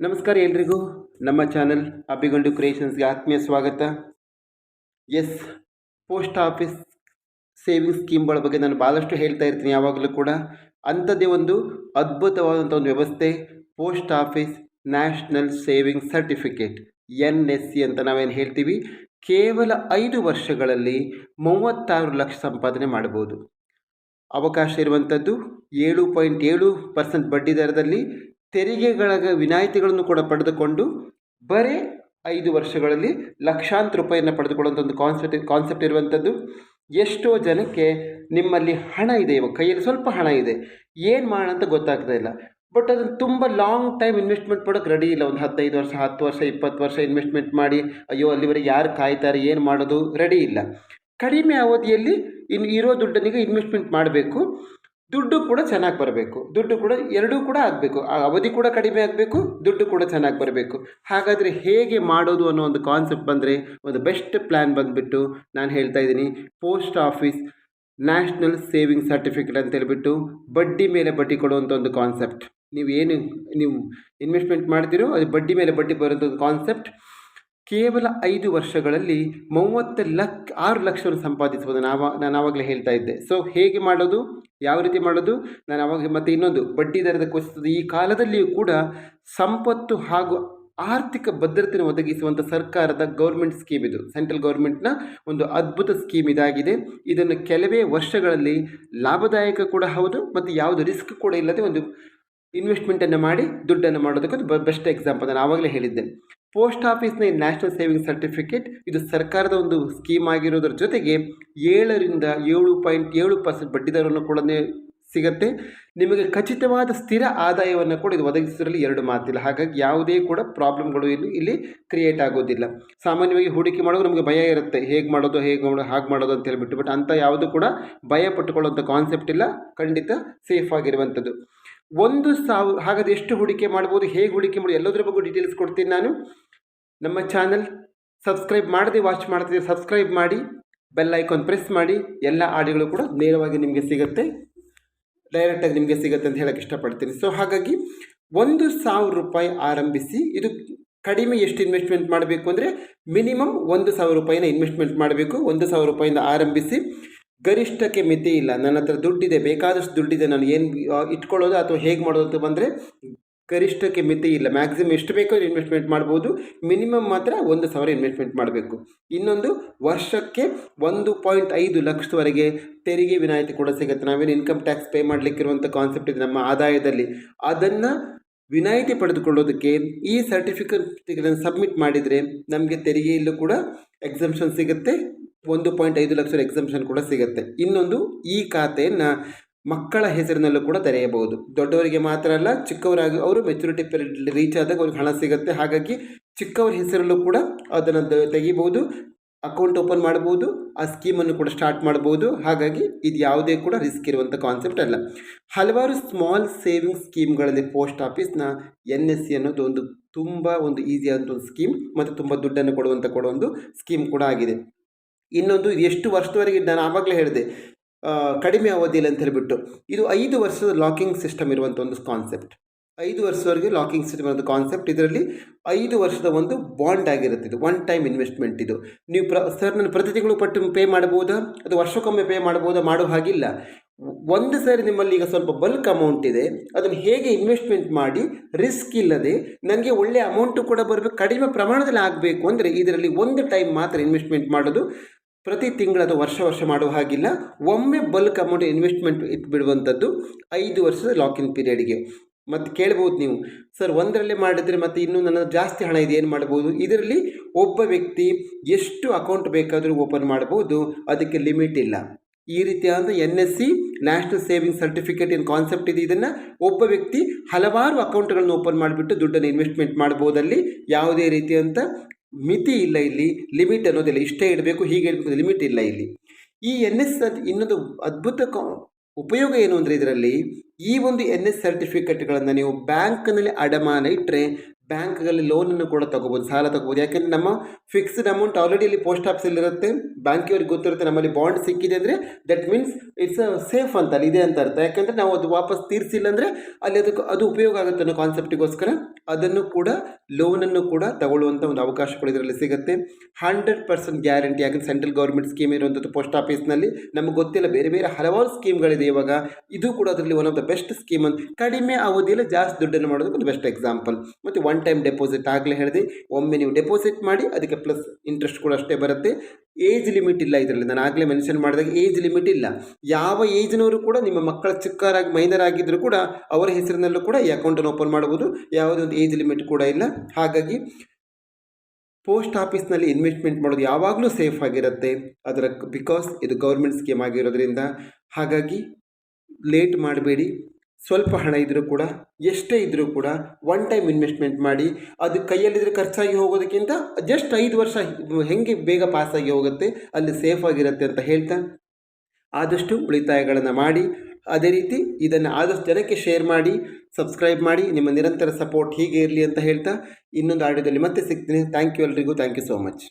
ನಮಸ್ಕಾರ ಎಲ್ರಿಗೂ. ನಮ್ಮ ಚಾನಲ್ ಅಬ್ಬಿಗೊಂಡು ಕ್ರಿಯೇಷನ್ಸ್ಗೆ ಆತ್ಮೀಯ ಸ್ವಾಗತ. ಎಸ್ ಪೋಸ್ಟ್ ಆಫೀಸ್ ಸೇವಿಂಗ್ಸ್ ಸ್ಕೀಮ್ಗಳ ಬಗ್ಗೆ ನಾನು ಭಾಳಷ್ಟು ಹೇಳ್ತಾ ಇರ್ತೀನಿ ಯಾವಾಗಲೂ ಕೂಡ. ಅಂಥದ್ದೇ ಒಂದು ಅದ್ಭುತವಾದಂಥ ಒಂದು ವ್ಯವಸ್ಥೆ, post office national saving certificate, N S C ಅಂತ ನಾವೇನು ಹೇಳ್ತೀವಿ. ಕೇವಲ ಐದು ವರ್ಷಗಳಲ್ಲಿ ಮೂವತ್ತಾರು ಲಕ್ಷ ಸಂಪಾದನೆ ಮಾಡ್ಬೋದು. ಅವಕಾಶ ಇರುವಂಥದ್ದು ಏಳು ಪಾಯಿಂಟ್ ಏಳು ಪರ್ಸೆಂಟ್ ಬಡ್ಡಿ ದರದಲ್ಲಿ ತೆರಿಗೆಗಳ ವಿನಾಯಿತಿಗಳನ್ನು ಕೂಡ ಪಡೆದುಕೊಂಡು ಬರೀ ಐದು ವರ್ಷಗಳಲ್ಲಿ ಲಕ್ಷಾಂತರ ರೂಪಾಯಿಯನ್ನು ಪಡೆದುಕೊಳ್ಳುವಂಥ ಒಂದು ಕಾನ್ಸೆಪ್ಟ್ ಕಾನ್ಸೆಪ್ಟ್ ಇರುವಂಥದ್ದು ಎಷ್ಟೋ ಜನಕ್ಕೆ ನಿಮ್ಮಲ್ಲಿ ಹಣ ಇದೆ ಇವಾಗ, ಕೈಯಲ್ಲಿ ಸ್ವಲ್ಪ ಹಣ ಇದೆ. ಏನು ಮಾಡೋಣ ಅಂತ ಗೊತ್ತಾಗ್ತಾ ಇಲ್ಲ. ಬಟ್ ಅದನ್ನು ತುಂಬ ಲಾಂಗ್ ಟೈಮ್ ಇನ್ವೆಸ್ಟ್ಮೆಂಟ್ ಮಾಡೋಕ್ಕೆ ರೆಡಿ ಇಲ್ಲ. ಒಂದು ಹದಿನೈದು ವರ್ಷ, ಹತ್ತು ವರ್ಷ, ಇಪ್ಪತ್ತು ವರ್ಷ ಇನ್ವೆಸ್ಟ್ಮೆಂಟ್ ಮಾಡಿ, ಅಯ್ಯೋ ಅಲ್ಲಿವರೆಗೆ ಯಾರು ಕಾಯ್ತಾರೆ, ಏನು ಮಾಡೋದು ರೆಡಿ ಇಲ್ಲ. ಕಡಿಮೆ ಅವಧಿಯಲ್ಲಿ ಇನ್ನು ಇರೋ ದುಡ್ಡನಿಗೆ ಇನ್ವೆಸ್ಟ್ಮೆಂಟ್ ಮಾಡಬೇಕು. ದುಡ್ಡು ಕೂಡ ಚೆನ್ನಾಗಿ ಬರಬೇಕು. ದುಡ್ಡು ಕೂಡ ಎರಡೂ ಕೂಡ ಆಗಬೇಕು. ಆ ಅವಧಿ ಕೂಡ ಕಡಿಮೆ ಆಗಬೇಕು, ದುಡ್ಡು ಕೂಡ ಚೆನ್ನಾಗಿ ಬರಬೇಕು. ಹಾಗಾದರೆ ಹೇಗೆ ಮಾಡೋದು ಅನ್ನೋ ಒಂದು ಕಾನ್ಸೆಪ್ಟ್ ಬಂದರೆ ಒಂದು ಬೆಸ್ಟ್ ಪ್ಲ್ಯಾನ್ ಬಂದುಬಿಟ್ಟು ನಾನು ಹೇಳ್ತಾ ಇದ್ದೀನಿ. Post office national saving certificate ಅಂತ ಹೇಳಿಬಿಟ್ಟು ಬಡ್ಡಿ ಮೇಲೆ ಬಡ್ಡಿ ಕೊಡುವಂಥ ಒಂದು ಕಾನ್ಸೆಪ್ಟ್ ನೀವು ಏನು, ನೀವು ಇನ್ವೆಸ್ಟ್ಮೆಂಟ್ ಮಾಡ್ತೀರೋ ಅದು ಬಡ್ಡಿ ಮೇಲೆ ಬಡ್ಡಿ ಬರೋಂಥ ಒಂದು ಕಾನ್ಸೆಪ್ಟ್ ಕೇವಲ ಐದು ವರ್ಷಗಳಲ್ಲಿ ಮೂವತ್ತು ಲಕ್ಷ ಆರು ಲಕ್ಷವನ್ನು ಸಂಪಾದಿಸ್ಬೋದು ನಾವು ನಾನು ಆವಾಗಲೇ ಹೇಳ್ತಾ ಇದ್ದೆ. ಸೊ ಹೇಗೆ ಮಾಡೋದು? ಯಾವ ರೀತಿ ಮಾಡೋದು? ನಾನು ಆವಾಗ ಮತ್ತು ಇನ್ನೊಂದು, ಬಡ್ಡಿ ದರದ ಕುಸಿತದ ಈ ಕಾಲದಲ್ಲಿಯೂ ಕೂಡ ಸಂಪತ್ತು ಹಾಗೂ ಆರ್ಥಿಕ ಭದ್ರತೆಯನ್ನು ಒದಗಿಸುವಂಥ ಸರ್ಕಾರದ ಗೌರ್ಮೆಂಟ್ ಸ್ಕೀಮ್ ಇದು. ಸೆಂಟ್ರಲ್ ಗೌರ್ಮೆಂಟ್ನ ಒಂದು ಅದ್ಭುತ ಸ್ಕೀಮ್ ಇದಾಗಿದೆ. ಇದನ್ನು ಕೆಲವೇ ವರ್ಷಗಳಲ್ಲಿ ಲಾಭದಾಯಕ ಕೂಡ ಹೌದು ಮತ್ತು ಯಾವುದು ರಿಸ್ಕ್ ಕೂಡ ಇಲ್ಲದೆ ಒಂದು ಇನ್ವೆಸ್ಟ್ಮೆಂಟನ್ನು ಮಾಡಿ ದುಡ್ಡನ್ನು ಮಾಡೋದಕ್ಕೊಂದು ಬೆಸ್ಟ್ ಎಕ್ಸಾಂಪಲ್ ನಾನು ಆವಾಗಲೇ ಹೇಳಿದ್ದೆ. ಪೋಸ್ಟ್ ಆಫೀಸ್ನ ನ್ಯಾಷನಲ್ ಸೇವಿಂಗ್ ಸರ್ಟಿಫಿಕೇಟ್, ಇದು ಸರ್ಕಾರದ ಒಂದು ಸ್ಕೀಮ್ ಆಗಿರೋದ್ರ ಜೊತೆಗೆ ಏಳರಿಂದ ಏಳು ಪಾಯಿಂಟ್ ಏಳು ಪರ್ಸೆಂಟ್ ಬಡ್ಡಿದರವನ್ನು ಕೂಡ ಸಿಗುತ್ತೆ. ನಿಮಗೆ ಖಚಿತವಾದ ಸ್ಥಿರ ಆದಾಯವನ್ನು ಕೂಡ ಇದು ಒದಗಿಸೋದ್ರಲ್ಲಿ ಎರಡು ಮಾತಿಲ್ಲ. ಹಾಗಾಗಿ ಯಾವುದೇ ಕೂಡ ಪ್ರಾಬ್ಲಮ್ಗಳು ಇಲ್ಲಿ ಇಲ್ಲಿ ಕ್ರಿಯೇಟ್ ಆಗೋದಿಲ್ಲ. ಸಾಮಾನ್ಯವಾಗಿ ಹೂಡಿಕೆ ಮಾಡೋದು ನಮಗೆ ಭಯ ಇರುತ್ತೆ. ಹೇಗೆ ಮಾಡೋದು ಹೇಗೆ ಮಾಡೋದು ಹಾಗೆ ಮಾಡೋದು ಅಂತ ಹೇಳ್ಬಿಟ್ಟು. ಬಟ್ ಅಂಥ ಯಾವುದು ಕೂಡ ಭಯ ಪಟ್ಟುಕೊಳ್ಳುವಂಥ ಕಾನ್ಸೆಪ್ಟ್ ಇಲ್ಲ. ಖಂಡಿತ ಸೇಫ್ ಆಗಿರುವಂಥದ್ದು. ಒಂದು ಸಾವಿರ ಹಾಗಾದ್ರೆ ಎಷ್ಟು ಹೂಡಿಕೆ ಮಾಡ್ಬೋದು, ಹೇಗೆ ಹೂಡಿಕೆ ಮಾಡಿ, ಎಲ್ಲದರ ಬಗ್ಗೆ ಡೀಟೇಲ್ಸ್ ಕೊಡ್ತೀನಿ ನಾನು. ನಮ್ಮ ಚಾನಲ್ ಸಬ್ಸ್ಕ್ರೈಬ್ ಮಾಡದೆ ವಾಚ್ ಮಾಡ್ತಿದ್ದೆ ಸಬ್ಸ್ಕ್ರೈಬ್ ಮಾಡಿ ಬೆಲ್ ಐಕಾನ್ ಪ್ರೆಸ್ ಮಾಡಿ, ಎಲ್ಲ ಆಡಿಯೋಗಳು ಕೂಡ ನೇರವಾಗಿ ನಿಮಗೆ ಸಿಗುತ್ತೆ. ಡೈರೆಕ್ಟಾಗಿ ನಿಮಗೆ ಸಿಗುತ್ತೆ ಅಂತ ಹೇಳಕ್ಕೆ ಇಷ್ಟಪಡ್ತೀನಿ. ಸೊ ಹಾಗಾಗಿ ಒಂದು ಸಾವಿರ ರೂಪಾಯಿ ಆರಂಭಿಸಿ, ಇದು ಕಡಿಮೆ ಎಷ್ಟು ಇನ್ವೆಸ್ಟ್ಮೆಂಟ್ ಮಾಡಬೇಕು ಅಂದರೆ ಮಿನಿಮಮ್ ಒಂದು ಸಾವಿರ ರೂಪಾಯಿನ ಇನ್ವೆಸ್ಟ್ಮೆಂಟ್ ಮಾಡಬೇಕು. ಒಂದು ಸಾವಿರ ರೂಪಾಯಿಂದ ಆರಂಭಿಸಿ, ಗರಿಷ್ಠಕ್ಕೆ ಮಿತಿ ಇಲ್ಲ. ನನ್ನ ಹತ್ರ ದುಡ್ಡಿದೆ, ಬೇಕಾದಷ್ಟು ದುಡ್ಡಿದೆ, ನಾನು ಏನು ಇಟ್ಕೊಳ್ಳೋದು ಅಥವಾ ಹೇಗೆ ಮಾಡೋದು ಅಂತ ಬಂದರೆ ಗರಿಷ್ಠಕ್ಕೆ ಮಿತಿ ಇಲ್ಲ. ಮ್ಯಾಕ್ಸಿಮಮ್ ಎಷ್ಟು ಬೇಕೋ ಇನ್ವೆಸ್ಟ್ಮೆಂಟ್ ಮಾಡ್ಬೋದು. ಮಿನಿಮಮ್ ಮಾತ್ರ ಒಂದು ಸಾವಿರ ಇನ್ವೆಸ್ಟ್ಮೆಂಟ್ ಮಾಡಬೇಕು. ಇನ್ನೊಂದು ವರ್ಷಕ್ಕೆ ಒಂದು ಪಾಯಿಂಟ್ ಐದು ಲಕ್ಷದವರೆಗೆ ತೆರಿಗೆ ವಿನಾಯಿತಿ ಕೂಡ ಸಿಗುತ್ತೆ. ನಾವೇನು ಇನ್ಕಮ್ ಟ್ಯಾಕ್ಸ್ ಪೇ ಮಾಡಲಿಕ್ಕಿರುವಂಥ ಕಾನ್ಸೆಪ್ಟ್ ಇದೆ ನಮ್ಮ ಆದಾಯದಲ್ಲಿ. ಅದನ್ನು ವಿನಾಯಿತಿ ಪಡೆದುಕೊಳ್ಳೋದಕ್ಕೆ ಈ ಸರ್ಟಿಫಿಕೇಟ್ಗಳನ್ನು ಸಬ್ಮಿಟ್ ಮಾಡಿದರೆ ನಮಗೆ ತೆರಿಗೆಯಲ್ಲೂ ಕೂಡ ಎಕ್ಸಮ್ಷನ್ ಸಿಗುತ್ತೆ. ಒಂದು ಪಾಯಿಂಟ್ ಐದು ಲಕ್ಷ ಎಕ್ಸಮ್ಷನ್ ಕೂಡ ಸಿಗುತ್ತೆ. ಇನ್ನೊಂದು ಈ ಖಾತೆಯನ್ನು ಮಕ್ಕಳ ಹೆಸರಿನಲ್ಲೂ ಕೂಡ ತೆರೆಯಬಹುದು. ದೊಡ್ಡವರಿಗೆ ಮಾತ್ರ ಅಲ್ಲ, ಚಿಕ್ಕವರಾಗಿ ಅವರು ಮೆಚುರಿಟಿ ಪೀರಿಯಡ್ ರೀಚ್ ಆದಾಗ ಅವ್ರಿಗೆ ಹಣ ಸಿಗುತ್ತೆ. ಹಾಗಾಗಿ ಚಿಕ್ಕವರ ಹೆಸರಲ್ಲೂ ಕೂಡ ಅದನ್ನು ತೆಗಿಬೋದು ಅಕೌಂಟ್ ಓಪನ್ ಮಾಡ್ಬೋದು ಆ ಸ್ಕೀಮನ್ನು ಕೂಡ ಸ್ಟಾರ್ಟ್ ಮಾಡ್ಬೋದು ಹಾಗಾಗಿ ಇದು ಯಾವುದೇ ಕೂಡ ರಿಸ್ಕ್ ಇರುವಂಥ ಕಾನ್ಸೆಪ್ಟ್ ಅಲ್ಲ. ಹಲವಾರು ಸ್ಮಾಲ್ ಸೇವಿಂಗ್ ಸ್ಕೀಮ್ಗಳಲ್ಲಿ ಪೋಸ್ಟ್ ಆಫೀಸ್ನ ಎನ್ ಎಸ್ ಸಿ ಅನ್ನೋದು ಒಂದು ತುಂಬ ಒಂದು ಈಸಿ ಆದಂಥ ಒಂದು ಸ್ಕೀಮ್ ಮತ್ತು ತುಂಬ ದುಡ್ಡನ್ನು ಕೊಡುವಂಥ ಕೊಡೋ ಒಂದು ಸ್ಕೀಮ್ ಕೂಡ ಆಗಿದೆ. ಇನ್ನೊಂದು ಎಷ್ಟು ವರ್ಷದವರೆಗೆ ನಾನು ಆವಾಗಲೇ ಹೇಳಿದೆ. ಕಡಿಮೆ ಅವಧಿಯಲ್ಲಿ ಅಂತ ಹೇಳಿಬಿಟ್ಟು. ಇದು ಐದು ವರ್ಷದ ಲಾಕಿಂಗ್ ಸಿಸ್ಟಮ್ ಇರುವಂಥ ಒಂದು ಕಾನ್ಸೆಪ್ಟ್ ಐದು ವರ್ಷದವರೆಗೆ ಲಾಕಿಂಗ್ ಸಿಸ್ಟಮ್ ಅನ್ನೋದು ಕಾನ್ಸೆಪ್ಟ್ ಇದರಲ್ಲಿ ಐದು ವರ್ಷದ ಒಂದು ಬಾಂಡ್ ಆಗಿರುತ್ತೆ ಇದು ಒನ್ ಟೈಮ್ ಇನ್ವೆಸ್ಟ್ಮೆಂಟ್ ಇದು. ನೀವು ಪ್ರ ಸರ್ ನಾನು ಪ್ರತಿ ತಿಂಗಳು ಪಟ್ಟು ಪೇ ಮಾಡ್ಬೋದಾ ಅದು ವರ್ಷಕ್ಕೊಮ್ಮೆ ಪೇ ಮಾಡ್ಬೋದಾ ಮಾಡೋ ಹಾಗಿಲ್ಲ. ಒಂದು ಸಾರಿ ನಿಮ್ಮಲ್ಲಿ ಈಗ ಸ್ವಲ್ಪ ಬಲ್ಕ್ ಅಮೌಂಟ್ ಇದೆ, ಅದನ್ನು ಹೇಗೆ ಇನ್ವೆಸ್ಟ್ಮೆಂಟ್ ಮಾಡಿ ರಿಸ್ಕ್ ಇಲ್ಲದೆ ನನಗೆ ಒಳ್ಳೆಯ ಅಮೌಂಟು ಕೂಡ ಬರಬೇಕು, ಕಡಿಮೆ ಪ್ರಮಾಣದಲ್ಲಿ ಆಗಬೇಕು. ಅಂದರೆ ಇದರಲ್ಲಿ ಒಂದು ಟೈಮ್ ಮಾತ್ರ ಇನ್ವೆಸ್ಟ್ಮೆಂಟ್ ಮಾಡೋದು ಪ್ರತಿ ತಿಂಗಳದು ವರ್ಷ ವರ್ಷ ಮಾಡುವ ಹಾಗಿಲ್ಲ. ಒಮ್ಮೆ ಬಲ್ಕ್ ಅಮೌಂಟ್ ಇನ್ವೆಸ್ಟ್ಮೆಂಟ್ ಇಟ್ಬಿಡುವಂಥದ್ದು ಐದು ವರ್ಷದ ಲಾಕಿನ್ ಪೀರಿಯಡ್ಗೆ ಮತ್ತು ಕೇಳ್ಬೋದು ನೀವು. ಸರ್, ಒಂದರಲ್ಲೇ ಮಾಡಿದರೆ ಮತ್ತು ಇನ್ನೂ ನನ್ನ ಜಾಸ್ತಿ ಹಣ ಇದೆ, ಏನು ಮಾಡ್ಬೋದು? ಇದರಲ್ಲಿ ಒಬ್ಬ ವ್ಯಕ್ತಿ ಎಷ್ಟು ಅಕೌಂಟ್ ಬೇಕಾದರೂ ಓಪನ್ ಮಾಡ್ಬೋದು. ಅದಕ್ಕೆ ಲಿಮಿಟ್ ಇಲ್ಲ. ಈ ರೀತಿಯಾದ N S C national saving certificate ಏನು ಕಾನ್ಸೆಪ್ಟ್ ಇದೆ. ಇದನ್ನು ಒಬ್ಬ ವ್ಯಕ್ತಿ ಹಲವಾರು ಅಕೌಂಟ್ಗಳನ್ನು ಓಪನ್ ಮಾಡಿಬಿಟ್ಟು ದುಡ್ಡನ್ನು ಇನ್ವೆಸ್ಟ್ಮೆಂಟ್ ಮಾಡ್ಬೋದಲ್ಲಿ ಯಾವುದೇ ರೀತಿಯಂಥ ಮಿತಿ ಇಲ್ಲ ಇಲ್ಲಿ, ಲಿಮಿಟ್ ಅನ್ನೋದಿಲ್ಲ. ಇಷ್ಟೇ ಇಡಬೇಕು, ಹೀಗೆ ಇಡಬೇಕು ಲಿಮಿಟ್ ಇಲ್ಲ ಇಲ್ಲಿ. ಈ ಎನ್ ಎಸ್ ಇನ್ನೊಂದು ಅದ್ಭುತ ಉಪಯೋಗ ಏನು ಅಂದರೆ ಇದರಲ್ಲಿ, ಈ ಒಂದು ಎನ್ ಎಸ್ ಸರ್ಟಿಫಿಕೇಟ್ಗಳನ್ನು ನೀವು ಬ್ಯಾಂಕ್ನಲ್ಲಿ ಅಡಮಾನ ಇಟ್ಟರೆ ಬ್ಯಾಂಕ್ಗಳಲ್ಲಿ ಲೋನನ್ನು ಕೂಡ ತಗೋಬೋದು, ಸಾಲ ತಗೋಬೋದು. ಯಾಕೆಂದರೆ ನಮ್ಮ ಫಿಕ್ಸ್ಡ್ ಅಮೌಂಟ್ ಆಲ್ರೆಡಿ ಇಲ್ಲಿ ಪೋಸ್ಟ್ ಆಫೀಸಲ್ಲಿ ಇರುತ್ತೆ. ಬ್ಯಾಂಕಿಯವ್ರಿಗೆ ಗೊತ್ತಿರುತ್ತೆ ನಮ್ಮಲ್ಲಿ ಬಾಂಡ್ ಸಿಕ್ಕಿದೆ ಅಂದರೆ ದಟ್ ಮೀನ್ಸ್ ಇಟ್ಸ್ ಸೇಫ್ ಅಂತ ಅಲ್ಲಿ ಇದೆ ಅಂತ ಅರ್ಥ. ಯಾಕಂದರೆ ನಾವು ಅದು ವಾಪಸ್ ತೀರಿಸಿಲ್ಲ ಅಂದರೆ ಅಲ್ಲಿ ಅದಕ್ಕೆ ಅದು ಉಪಯೋಗ ಆಗುತ್ತೆ ಅನ್ನೋ ಕಾನ್ಸೆಪ್ಟಿಗೋಸ್ಕರ ಅದನ್ನು ಕೂಡ ಲೋನನ್ನು ಕೂಡ ತಗೊಳ್ಳುವಂಥ ಒಂದು ಅವಕಾಶಗಳು ಇದರಲ್ಲಿ ಸಿಗುತ್ತೆ. ಹಂಡ್ರೆಡ್ ಪರ್ಸೆಂಟ್ ಗ್ಯಾರಂಟಿ ಯಾಕಂದರೆ ಸೆಂಟ್ರಲ್ ಗೌರ್ಮೆಂಟ್ ಸ್ಕೀಮ್ ಇರುವಂಥದ್ದು ಪೋಸ್ಟ್ ಆಫೀಸ್ನಲ್ಲಿ ನಮಗೆ ಗೊತ್ತಿಲ್ಲ, ಬೇರೆ ಬೇರೆ ಹಲವಾರು ಸ್ಕೀಮ್ಗಳಿದೆ ಇವಾಗ. ಇದು ಕೂಡ ಅದರಲ್ಲಿ one of the best scheme ಅಂತ. ಕಡಿಮೆ ಅವಧಿಯಲ್ಲಿ ಜಾಸ್ತಿ ದುಡ್ಡನ್ನು ಮಾಡೋದಕ್ಕೆ ಒಂದು ಬೆಸ್ಟ್ ಎಕ್ಸಾಂಪಲ್ ಮತ್ತು ಒನ್ ಟೈಮ್ ಡೆಪಾಸಿಟ್ ಆಗಲೇ ಹೇಳಿದೆ, ಒಮ್ಮೆ ನೀವು ಡೆಪಾಸಿಟ್ ಮಾಡಿ, ಅದಕ್ಕೆ ಪ್ಲಸ್ ಇಂಟ್ರೆಸ್ಟ್ ಕೂಡ ಅಷ್ಟೇ ಬರುತ್ತೆ. ಏಜ್ ಲಿಮಿಟ್ ಇಲ್ಲ ಇದರಲ್ಲಿ. ನಾನು ಆಗಲೇ ಮೆನ್ಷನ್ ಮಾಡಿದಾಗ ಏಜ್ ಲಿಮಿಟ್ ಇಲ್ಲ. ಯಾವ ಏಜ್ನವರು ಕೂಡ ನಿಮ್ಮ ಮಕ್ಕಳ ಚಿಕ್ಕರಾಗಿ ಮೈನರ್ ಆಗಿದ್ದರೂ ಕೂಡ ಅವರ ಹೆಸರಿನಲ್ಲೂ ಕೂಡ ಈ ಅಕೌಂಟನ್ನು ಓಪನ್ ಮಾಡ್ಬೋದು ಯಾವುದೇ ಒಂದು ಏಜ್ ಲಿಮಿಟ್ ಕೂಡ ಇಲ್ಲ. ಹಾಗಾಗಿ ಪೋಸ್ಟ್ ಆಫೀಸ್ನಲ್ಲಿ ಇನ್ವೆಸ್ಟ್ಮೆಂಟ್ ಮಾಡೋದು ಯಾವಾಗಲೂ ಸೇಫ್ ಆಗಿರುತ್ತೆ. ಅದರ ಬಿಕಾಸ್ ಇದು ಗೌರ್ಮೆಂಟ್ ಸ್ಕೀಮ್ ಆಗಿರೋದ್ರಿಂದ. ಹಾಗಾಗಿ ಲೇಟ್ ಮಾಡಬೇಡಿ. ಸ್ವಲ್ಪ ಹಣ ಇದ್ದರೂ ಕೂಡ, ಎಷ್ಟೇ ಇದ್ದರೂ ಕೂಡ ಒನ್ ಟೈಮ್ ಇನ್ವೆಸ್ಟ್ಮೆಂಟ್ ಮಾಡಿ, ಅದು ಕೈಯಲ್ಲಿದ್ದರೆ ಖರ್ಚಾಗಿ ಹೋಗೋದಕ್ಕಿಂತ ಜಸ್ಟ್ ಐದು ವರ್ಷ ಹೆಂಗೆ ಬೇಗ ಪಾಸಾಗಿ ಹೋಗುತ್ತೆ, ಅಲ್ಲಿ ಸೇಫ್ ಆಗಿರುತ್ತೆ ಅಂತ ಹೇಳ್ತಾ, ಆದಷ್ಟು ಉಳಿತಾಯಗಳನ್ನು ಮಾಡಿ, ಅದೇ ರೀತಿ ಇದನ್ನು ಆದಷ್ಟು ಜನಕ್ಕೆ ಶೇರ್ ಮಾಡಿ ಸಬ್ಸ್ಕ್ರೈಬ್ ಮಾಡಿ, ನಿಮ್ಮ ನಿರಂತರ ಸಪೋರ್ಟ್ ಹೀಗೆ ಇರಲಿ ಅಂತ ಹೇಳ್ತಾ, ಇನ್ನೊಂದು ಆಡಿಯೋದಲ್ಲಿ ಮತ್ತೆ ಸಿಗ್ತೀನಿ. ಥ್ಯಾಂಕ್ ಯು ಎಲ್ರಿಗೂ. Thank you so much